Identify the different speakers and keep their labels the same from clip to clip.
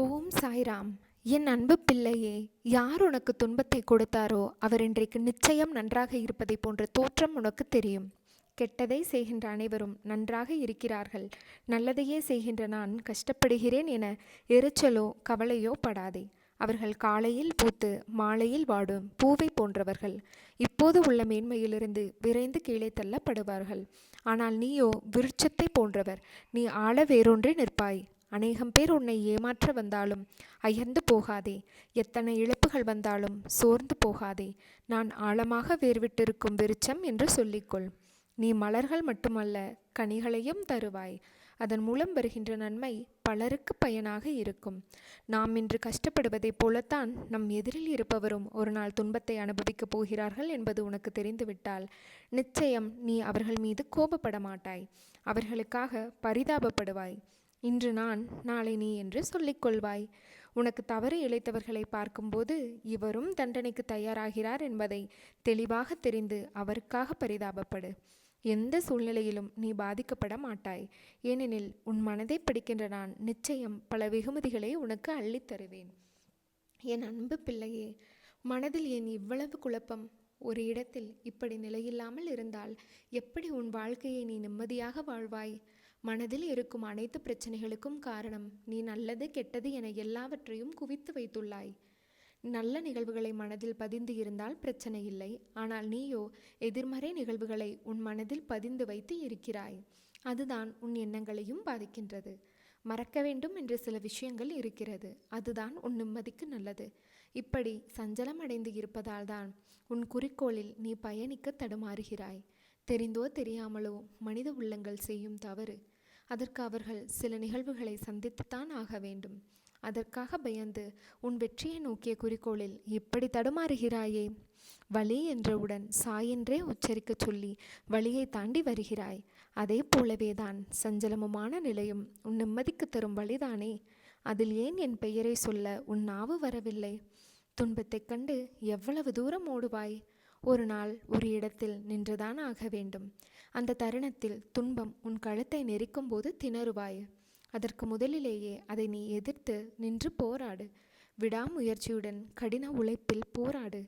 Speaker 1: ஓம் சாய்ராம். என் அன்பு பிள்ளையே யார் உனக்கு துன்பத்தை கொடுத்தாரோ அவர் இன்றைக்கு நிச்சயம் நன்றாக இருப்பதை போன்ற தோற்றம் உனக்கு தெரியும். கெட்டதை செய்கின்ற அனைவரும் நன்றாக இருக்கிறார்கள். நல்லதையே செய்கின்ற நான் கஷ்டப்படுகிறேன் என எரிச்சலோ கவலையோ படாதே. அவர்கள் காலையில் பூத்து மாலையில் வாடும் பூவை போன்றவர்கள். இப்போது உள்ள மேன்மையிலிருந்து விரைந்து கீழே தள்ளப்படுவார்கள். ஆனால் நீயோ விருட்சத்தை போன்றவர். நீ ஆழ வேறொன்றே நிற்பாய். அநேகம் பேர் உன்னை ஏமாற்ற வந்தாலும் அயர்ந்து போகாதே. எத்தனை இழப்புகள் வந்தாலும் சோர்ந்து போகாதே. நான் ஆழமாக வேர்விட்டிருக்கும் விருச்சம் என்று சொல்லிக்கொள். நீ மலர்கள் மட்டுமல்ல கனிகளையும் தருவாய். அதன் மூலம் வருகின்ற நன்மை பலருக்கு பயனாக இருக்கும். நாம் இன்று கஷ்டப்படுவதைப் போலத்தான் நம் எதிரில் இருப்பவரும் ஒரு நாள் துன்பத்தை அனுபவிக்கப் போகிறார்கள் என்பது உனக்கு தெரிந்துவிட்டால் நிச்சயம் நீ அவர்கள் மீது கோபப்பட மாட்டாய் அவர்களுக்காக பரிதாபப்படுவாய். இன்று நான் நாளை நீ என்று சொல்லிக்கொள்வாய். உனக்கு தவறு இழைத்தவர்களை பார்க்கும்போது இவரும் தண்டனைக்கு தயாராகிறார் என்பதை தெளிவாக தெரிந்து அவருக்காக பரிதாபப்படு. எந்த சூழ்நிலையிலும் நீ பாதிக்கப்பட மாட்டாய். ஏனெனில் உன் மனதை படிக்கின்ற நான் நிச்சயம் பல வெகுமதிகளை உனக்கு அள்ளித் தருவேன். என் அன்பு பிள்ளையே மனதில் ஏன் இவ்வளவு குழப்பம் ஒரு இடத்தில் இப்படி நிலையில்லாமல் இருந்தால் எப்படி உன் வாழ்க்கையை நீ நிம்மதியாக வாழ்வாய்? மனதில் இருக்கும் அனைத்து பிரச்சனைகளுக்கும் காரணம் நீ நல்லது கெட்டது என எல்லாவற்றையும் குவித்து வைத்துள்ளாய். நல்ல நிகழ்வுகளை மனதில் பதிந்து இருந்தால் பிரச்சனை இல்லை. ஆனால் நீயோ எதிர்மறை நிகழ்வுகளை உன் மனதில் பதிந்து வைத்து இருக்கிறாய். அதுதான் உன் எண்ணங்களையும் பாதிக்கின்றது. மறக்க வேண்டும் என்று சில விஷயங்கள் இருக்கிறது. அதுதான் உன் நிம்மதிக்கு நல்லது. இப்படி சஞ்சலம் அடைந்து இருப்பதால் தான் உன் குறிக்கோளில் நீ பயணிக்க தடுமாறுகிறாய். தெரிந்தோ தெரியாமலோ மனித உள்ளங்கள் செய்யும் தவறு. அதற்கு அவர்கள் சில நிகழ்வுகளை சந்தித்துத்தான் ஆக வேண்டும். அதற்காக பயந்து உன் வெற்றியை நோக்கிய குறிக்கோளில் இப்படி தடுமாறுகிறாயே? வழி என்றவுடன் சாயென்றே உச்சரிக்கச் சொல்லி வழியை தாண்டி வருகிறாய். அதே போலவே தான் சஞ்சலமுமான நிலையும் உன் நிம்மதிக்கு தரும் வழிதானே? அதில் ஏன் என் பெயரை சொல்ல உன் நாவு வரவில்லை? துன்பத்தைக் கண்டு எவ்வளவு தூரம் ஓடுவாய்? ஒரு நாள் ஒரு இடத்தில் நின்றுதான் ஆக வேண்டும். அந்த தருணத்தில் துன்பம் உன் கழுத்தை நெரிக்கும் போது திணறுவாய். அதற்கு முதலிலேயே அதை நீ எதிர்த்து நின்று போராடு. விடாமுயற்சியுடன் கடின உழைப்பில் போராடு.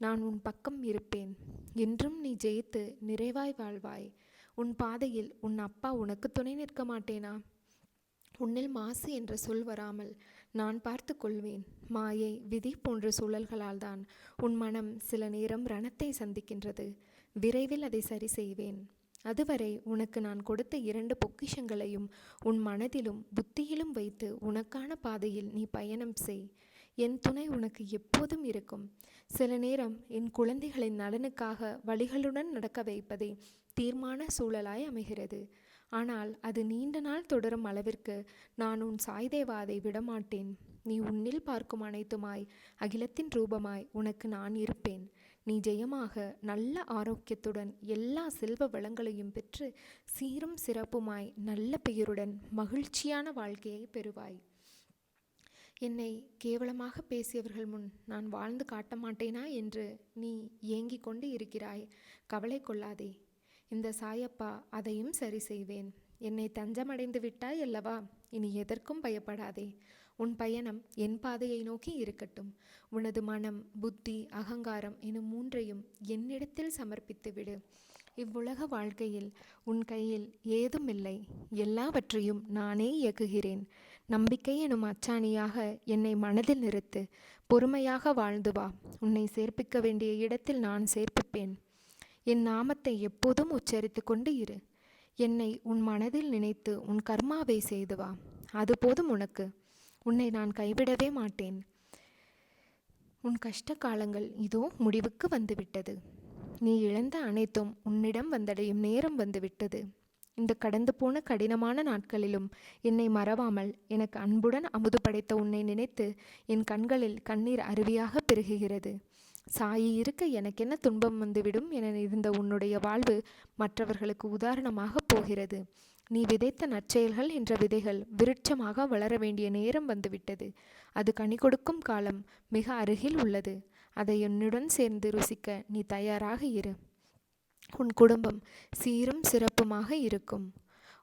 Speaker 1: நான் உன் பக்கம் இருப்பேன். என்றும் நீ ஜெயித்து நிறைவாய் வாழ்வாய். உன் பாதையில் உன் அப்பா உனக்கு துணை நிற்க மாட்டேனா? உன்னில் மாசு என்ற சொல் வராமல் நான் பார்த்து கொள்வேன். மாயை விதி போன்ற சூழல்களால் தான் உன் மனம் சில நேரம் ரணத்தை சந்திக்கின்றது. விரைவில் அதை சரி செய்வேன். அதுவரை உனக்கு நான் கொடுத்த இரண்டு பொக்கிஷங்களையும் உன் மனதிலும் புத்தியிலும் வைத்து உனக்கான பாதையில் நீ பயணம் செய். என் துணை உனக்கு எப்போதும் இருக்கும். சில நேரம் என் குழந்தைகளின் நலனுக்காக வழிகளுடன் நடக்க வைப்பதே தீர்மான சூழலாய் அமைகிறது. ஆனால் அது நீண்ட நாள் தொடரும் அளவிற்கு நான் உன் சாய்தேவாதை விடமாட்டேன். நீ உன்னில் பார்க்கும் அனைத்துமாய் அகிலத்தின் ரூபமாய் உனக்கு நான் இருப்பேன். நீ ஜெயமாக நல்ல ஆரோக்கியத்துடன் எல்லா செல்வ வளங்களையும் பெற்று சீரும் சிறப்புமாய் நல்ல பெயருடன் மகிழ்ச்சியான வாழ்க்கையை பெறுவாய். என்னை கேவலமாக பேசியவர்கள் முன் நான் வாழ்ந்து காட்ட மாட்டேனா என்று நீ ஏங்கிக் கொண்டு இருக்கிறாய். கவலை கொள்ளாதே. இந்த சாயப்பா அதையும் சரி செய்வேன். என்னை தஞ்சமடைந்து விட்டாய் அல்லவா? இனி எதற்கும் பயப்படாதே. உன் பயணம் என் பாதையை நோக்கி இருக்கட்டும். உனது மனம் புத்தி அகங்காரம் எனும் மூன்றையும் என்னிடத்தில் சமர்ப்பித்து விடு. இவ்வுலக வாழ்க்கையில் உன் கையில் ஏதுமில்லை எல்லாவற்றையும் நானே இயக்குகிறேன். நம்பிக்கை எனும் அச்சாணியாக என்னை மனதில் நிறுத்து. பொறுமையாக வாழ்ந்து வா. உன்னை சேர்ப்பிக்க வேண்டிய இடத்தில் நான் சேர்ப்பிப்பேன். என் நாமத்தை எப்போதும் உச்சரித்து கொண்டு இரு. என்னை உன் மனதில் நினைத்து உன் கர்மாவை செய்து வா. அது போதும் உனக்கு. உன்னை நான் கைவிடவே மாட்டேன். உன் கஷ்ட காலங்கள் இதோ முடிவுக்கு வந்துவிட்டது. நீ இழந்த அனைத்தும் உன்னிடம் வந்தடையும் நேரம் வந்துவிட்டது. இந்த கடந்து போன கடினமான நாட்களிலும் என்னை மறவாமல் எனக்கு அன்புடன் அமுது படைத்த உன்னை நினைத்து என் கண்களில் கண்ணீர் அருவியாக பெருகுகிறது. சாயி இருக்க எனக்கென்ன துன்பம் வந்துவிடும் என இருந்த உன்னுடைய வாழ்வு மற்றவர்களுக்கு உதாரணமாக போகிறது. நீ விதைத்த நற்செயல்கள் என்ற விதைகள் விருட்சமாக வளர வேண்டிய நேரம் வந்துவிட்டது. அது கனி கொடுக்கும் காலம் மிக அருகில் உள்ளது. அதை என்னுடன் சேர்ந்து ருசிக்க நீ தயாராக இரு. உன் குடும்பம் சீரும் சிறப்புமாக இருக்கும்.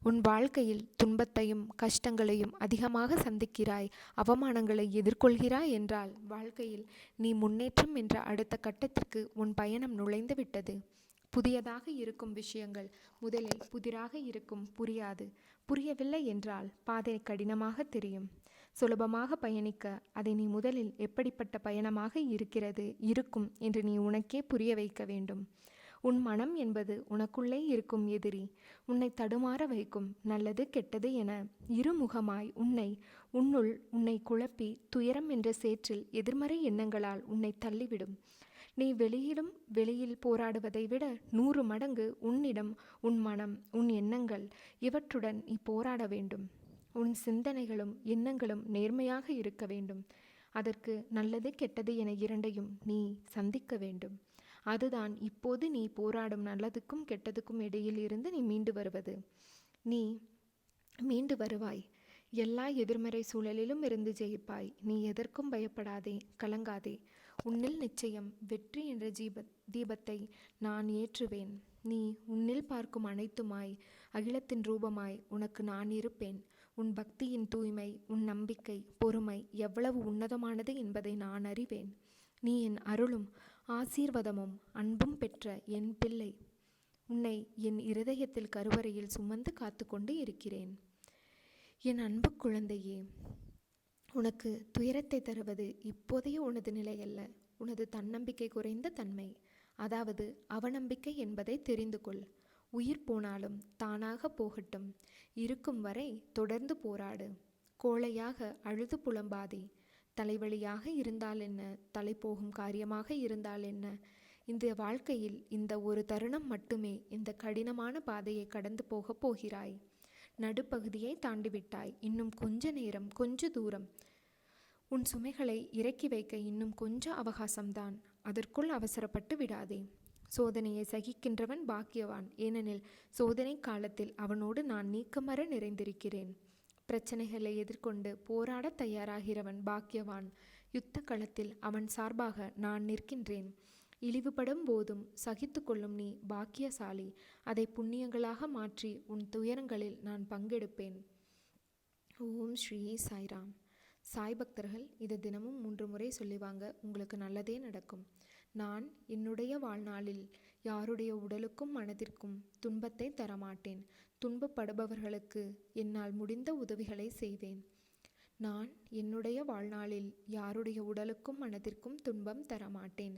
Speaker 1: உன் வாழ்க்கையில் துன்பத்தையும் கஷ்டங்களையும் அதிகமாக சந்திக்கிறாய். அவமானங்களை எதிர்கொள்கிறாய் என்றால் வாழ்க்கையில் நீ முன்னேற்றம் என்ற அடுத்த கட்டத்திற்கு உன் பயணம் நுழைந்து விட்டது புதியதாக இருக்கும் விஷயங்கள் முதலில் புதிராக இருக்கும் புரியாது. புரியவில்லை என்றால் பாதை கடினமாக தெரியும். சுலபமாக பயணிக்க அதை நீ முதலில் எப்படிப்பட்ட பயணமாக இருக்கிறது இருக்கும் என்று நீ உனக்கே புரிய வைக்க வேண்டும். உன் மனம் என்பது உனக்குள்ளே இருக்கும் எதிரி. உன்னை தடுமாற வைக்கும் நல்லது கெட்டது என இருமுகமாய் உன்னை உன்னுள் உன்னை குழப்பி துயரம் என்ற சேற்றில் எதிர்மறை எண்ணங்களால் உன்னை தள்ளிவிடும். நீ வெளியிலும் வெளியில் போராடுவதை விட நூறு மடங்கு உன்னிடம் உன் மனம் உன் எண்ணங்கள் இவற்றுடன் நீ போராட வேண்டும். உன் சிந்தனைகளும் எண்ணங்களும் நேர்மையாக இருக்க வேண்டும். அதற்கு நல்லது கெட்டது என இரண்டையும் நீ சந்திக்க வேண்டும். அதுதான் இப்போது நீ போராடும் நல்லதுக்கும் கெட்டதுக்கும் இடையில் இருந்து நீ மீண்டு வருவது. நீ மீண்டு வருவாய். எல்லா எதிர்மறை சூழலிலும் இருந்து ஜெயிப்பாய். நீ எதற்கும் பயப்படாதே கலங்காதே. உன்னில் நிச்சயம் வெற்றி என்ற ஜீப தீபத்தை நான் ஏற்றுவேன். நீ உன்னில் பார்க்கும் அனைத்துமாய் அகிலத்தின் ரூபமாய் உனக்கு நான் இருப்பேன். உன் பக்தியின் தூய்மை உன் நம்பிக்கை பொறுமை எவ்வளவு உன்னதமானது என்பதை நான் அறிவேன். நீ என் அருளும் ஆசீர்வாதமும் அன்பும் பெற்ற என் பிள்ளை. உன்னை என் இருதயத்தில் கருவறையில் சுமந்து காத்து கொண்டு இருக்கிறேன். என் அன்பு குழந்தையே உனக்கு துயரத்தை தருவது இப்போதைய உனது நிலை அல்ல. உனது தன்னம்பிக்கை குறைந்த தன்மை. அதாவது அவநம்பிக்கை என்பதை தெரிந்து கொள். உயிர் போனாலும் தானாக போகட்டும். இருக்கும் வரை தொடர்ந்து போராடு. கோழையாக அழுது புலம்பாதே. தலைவலியாக இருந்தால் என்ன? தலை போகும் காரியமாக இருந்தால் என்ன? இந்த வாழ்க்கையில் இந்த ஒரு தருணம் மட்டுமே இந்த கடினமான பாதையை கடந்து போகப் போகிறாய். நடுப்பகுதியை தாண்டிவிட்டாய். இன்னும் கொஞ்ச நேரம் கொஞ்ச தூரம். உன் சுமைகளை இறக்கி வைக்க இன்னும் கொஞ்ச அவகாசம்தான். அதற்குள் அவசரப்பட்டு விடாதே. சோதனையை சகிக்கின்றவன் பாக்கியவான். ஏனெனில் சோதனை காலத்தில் அவனோடு நான் நீக்கமர நிறைந்திருக்கிறேன். பிரச்சனைகளை எதிர்கொண்டு போராட தயாராகிறவன் பாக்கியவான். யுத்த களத்தில் அவன் சார்பாக நான் நிற்கின்றேன். இழிவுபடும் போதும் சகித்து கொள்ளும் நீ பாக்கியசாலி. அதை புண்ணியங்களாக மாற்றி உன் துயரங்களில் நான் பங்கெடுப்பேன். ஓம் ஸ்ரீ சாய்ராம். சாய் பக்தர்கள் இதை தினமும் மூன்று முறை சொல்லிவாங்க உங்களுக்கு நல்லதே நடக்கும். நான் என்னுடைய வாழ்நாளில் யாருடைய உடலுக்கும் மனதிற்கும் துன்பத்தை தரமாட்டேன். துன்பப்படுபவர்களுக்கு என்னால் முடிந்த உதவிகளை செய்வேன். நான் என்னுடைய வாழ்நாளில் யாருடைய உடலுக்கும் மனதிற்கும் துன்பம் தரமாட்டேன்.